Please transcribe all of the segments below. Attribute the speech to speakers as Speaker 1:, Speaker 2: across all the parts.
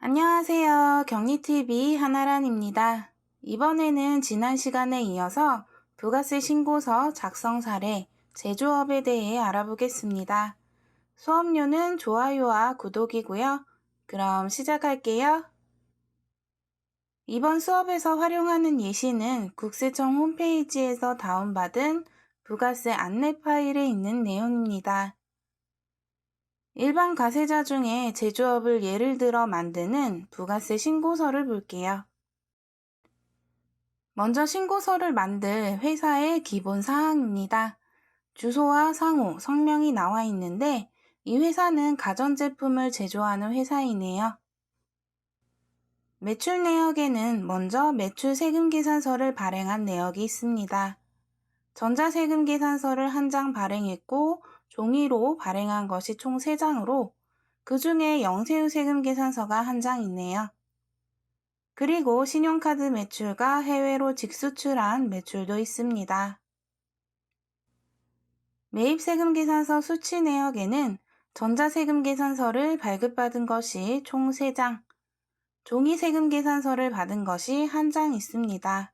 Speaker 1: 안녕하세요. 경리TV 한아란입니다. 이번에는 지난 시간에 이어서 부가세 신고서 작성 사례, 제조업에 대해 알아보겠습니다. 수업료는 좋아요와 구독이고요. 그럼 시작할게요. 이번 수업에서 활용하는 예시는 국세청 홈페이지에서 다운받은 부가세 안내 파일에 있는 내용입니다. 일반 가세자 중에 제조업을 예를 들어 만드는 부가세 신고서를 볼게요. 먼저 신고서를 만들 회사의 기본 사항입니다. 주소와 상호, 성명이 나와 있는데 이 회사는 가전제품을 제조하는 회사이네요. 매출 내역에는 먼저 매출 세금 계산서를 발행한 내역이 있습니다. 전자세금 계산서를 한 장 발행했고 종이로 발행한 것이 총 3장으로 그 중에 영세유 세금 계산서가 한 장 있네요. 그리고 신용카드 매출과 해외로 직수출한 매출도 있습니다. 매입세금 계산서 수치 내역에는 전자세금 계산서를 발급받은 것이 총 3장, 종이세금 계산서를 받은 것이 한 장 있습니다.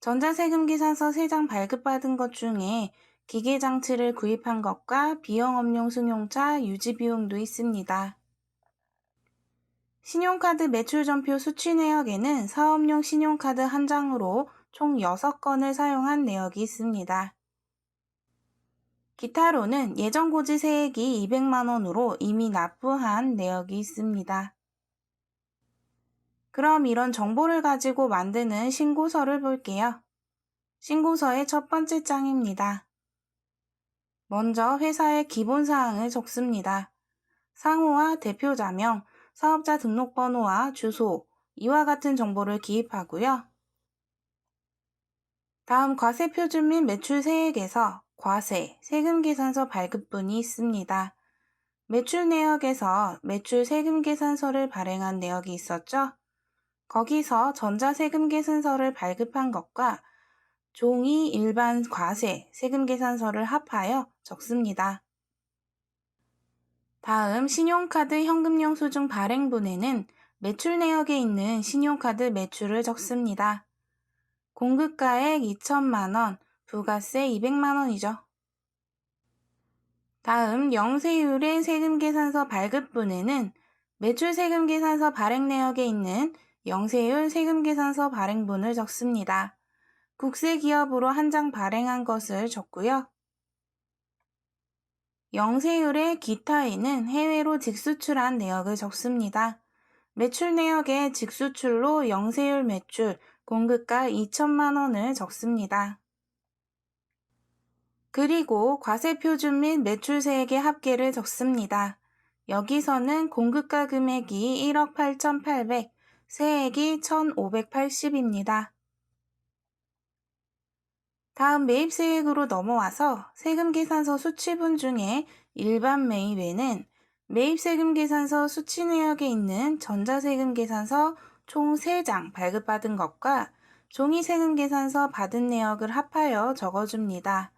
Speaker 1: 전자세금 계산서 3장 발급받은 것 중에 기계 장치를 구입한 것과 비용업용 승용차 유지 비용도 있습니다. 신용카드 매출 전표 수치 내역에는 사업용 신용카드 한 장으로 총 6건을 사용한 내역이 있습니다. 기타로는 예전 고지 세액이 200만원으로 이미 납부한 내역이 있습니다. 그럼 이런 정보를 가지고 만드는 신고서를 볼게요. 신고서의 첫 번째 장입니다. 먼저 회사의 기본 사항을 적습니다. 상호와 대표자명, 사업자 등록번호와 주소, 이와 같은 정보를 기입하고요. 다음 과세 표준 및 매출 세액에서 과세, 세금 계산서 발급분이 있습니다. 매출 내역에서 매출 세금 계산서를 발행한 내역이 있었죠? 거기서 전자세금 계산서를 발급한 것과 종이 일반 과세 세금 계산서를 합하여 적습니다. 다음 신용카드 현금영수증 발행분에는 매출 내역에 있는 신용카드 매출을 적습니다. 공급가액 2천만원, 부가세 200만원이죠. 다음 영세율의 세금계산서 발급분에는 매출 세금계산서 발행 내역에 있는 영세율 세금계산서 발행분을 적습니다. 국세기업으로 한 장 발행한 것을 적고요. 영세율의 기타에는 해외로 직수출한 내역을 적습니다. 매출 내역에 직수출로 영세율 매출 공급가 2천만 원을 적습니다. 그리고 과세 표준 및 매출세액의 합계를 적습니다. 여기서는 공급가 금액이 1억 8,800, 세액이 1,580입니다. 다음 매입세액으로 넘어와서 세금계산서 수치분 중에 일반 매입에는 매입세금계산서 수치 내역에 있는 전자세금계산서 총 3장 발급받은 것과 종이세금계산서 받은 내역을 합하여 적어줍니다.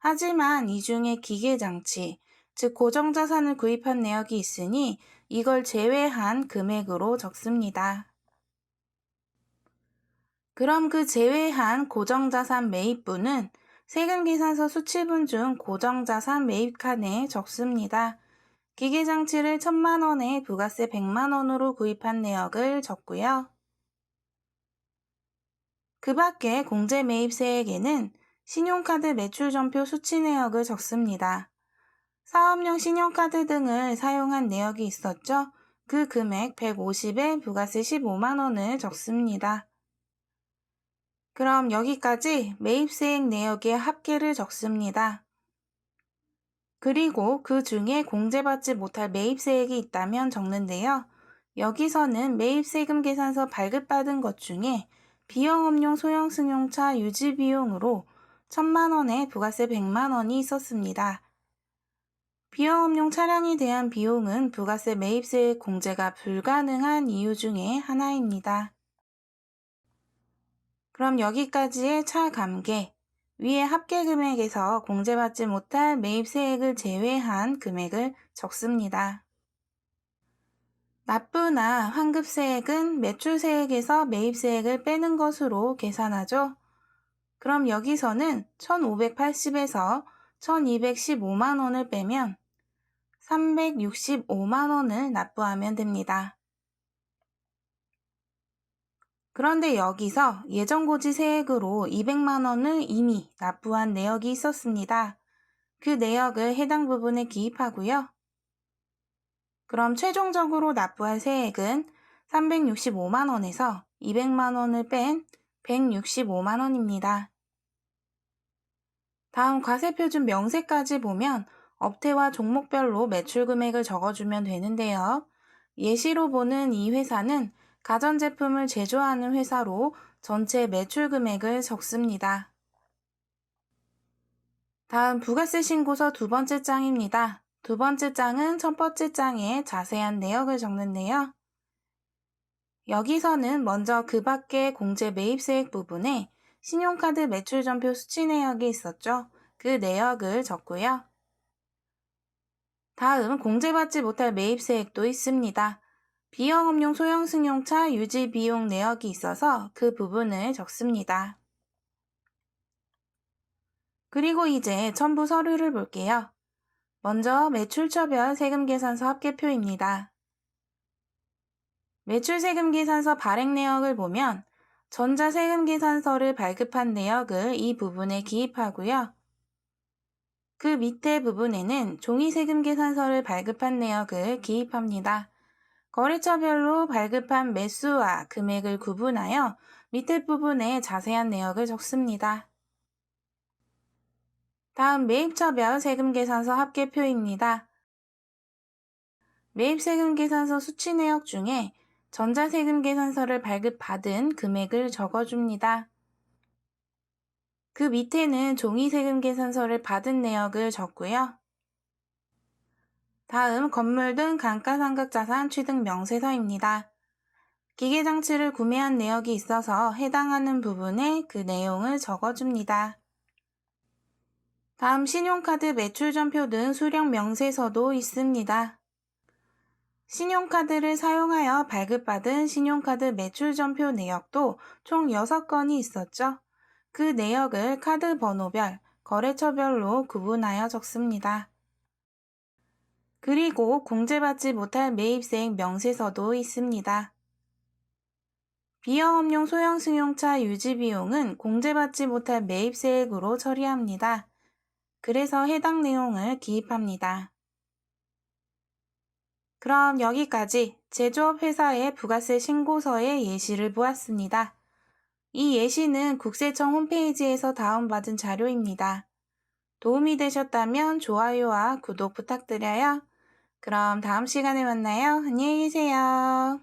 Speaker 1: 하지만 이 중에 기계장치, 즉 고정자산을 구입한 내역이 있으니 이걸 제외한 금액으로 적습니다. 그럼 그 제외한 고정자산 매입분은 세금계산서 수치분 중 고정자산 매입칸에 적습니다. 기계장치를 1천만원에 부가세 100만원으로 구입한 내역을 적고요. 그 밖에 공제 매입세액에는 신용카드 매출 전표 수치 내역을 적습니다. 사업용 신용카드 등을 사용한 내역이 있었죠? 그 금액 150에 부가세 15만원을 적습니다. 그럼 여기까지 매입세액 내역의 합계를 적습니다. 그리고 그 중에 공제받지 못할 매입세액이 있다면 적는데요. 여기서는 매입세금 계산서 발급받은 것 중에 비용업용 소형 승용차 유지 비용으로 1천만원에 부가세 100만원이 있었습니다. 비용업용 차량에 대한 비용은 부가세 매입세액 공제가 불가능한 이유 중에 하나입니다. 그럼 여기까지의 차감계, 위의 합계 금액에서 공제받지 못할 매입세액을 제외한 금액을 적습니다. 납부나 환급세액은 매출세액에서 매입세액을 빼는 것으로 계산하죠. 그럼 여기서는 1580에서 1215만 원을 빼면 365만 원을 납부하면 됩니다. 그런데 여기서 예정고지 세액으로 200만 원을 이미 납부한 내역이 있었습니다. 그 내역을 해당 부분에 기입하고요. 그럼 최종적으로 납부할 세액은 365만 원에서 200만 원을 뺀 165만 원입니다. 다음 과세표준 명세까지 보면 업태와 종목별로 매출 금액을 적어주면 되는데요. 예시로 보는 이 회사는 가전제품을 제조하는 회사로 전체 매출 금액을 적습니다. 다음 부가세 신고서 두 번째 장입니다. 두 번째 장은 첫 번째 장에 자세한 내역을 적는데요. 여기서는 먼저 그 밖의 공제 매입세액 부분에 신용카드 매출 전표 수치 내역이 있었죠. 그 내역을 적고요. 다음 공제받지 못할 매입세액도 있습니다. 비영업용 소형 승용차 유지 비용 내역이 있어서 그 부분을 적습니다. 그리고 이제 첨부 서류를 볼게요. 먼저 매출처별 세금계산서 합계표입니다. 매출세금계산서 발행 내역을 보면 전자세금계산서를 발급한 내역을 이 부분에 기입하고요. 그 밑에 부분에는 종이세금계산서를 발급한 내역을 기입합니다. 거래처별로 발급한 매수와 금액을 구분하여 밑에 부분에 자세한 내역을 적습니다. 다음 매입처별 세금계산서 합계표입니다. 매입세금계산서 수치 내역 중에 전자세금계산서를 발급받은 금액을 적어줍니다. 그 밑에는 종이세금계산서를 받은 내역을 적고요. 다음 건물 등 감가상각 자산 취득 명세서입니다. 기계 장치를 구매한 내역이 있어서 해당하는 부분에 그 내용을 적어줍니다. 다음 신용카드 매출 전표 등 수령 명세서도 있습니다. 신용카드를 사용하여 발급받은 신용카드 매출 전표 내역도 총 6건이 있었죠. 그 내역을 카드 번호별, 거래처별로 구분하여 적습니다. 그리고 공제받지 못할 매입세액 명세서도 있습니다. 비영업용 소형 승용차 유지 비용은 공제받지 못할 매입세액으로 처리합니다. 그래서 해당 내용을 기입합니다. 그럼 여기까지 제조업 회사의 부가세 신고서의 예시를 보았습니다. 이 예시는 국세청 홈페이지에서 다운받은 자료입니다. 도움이 되셨다면 좋아요와 구독 부탁드려요. 그럼 다음 시간에 만나요. 안녕히 계세요.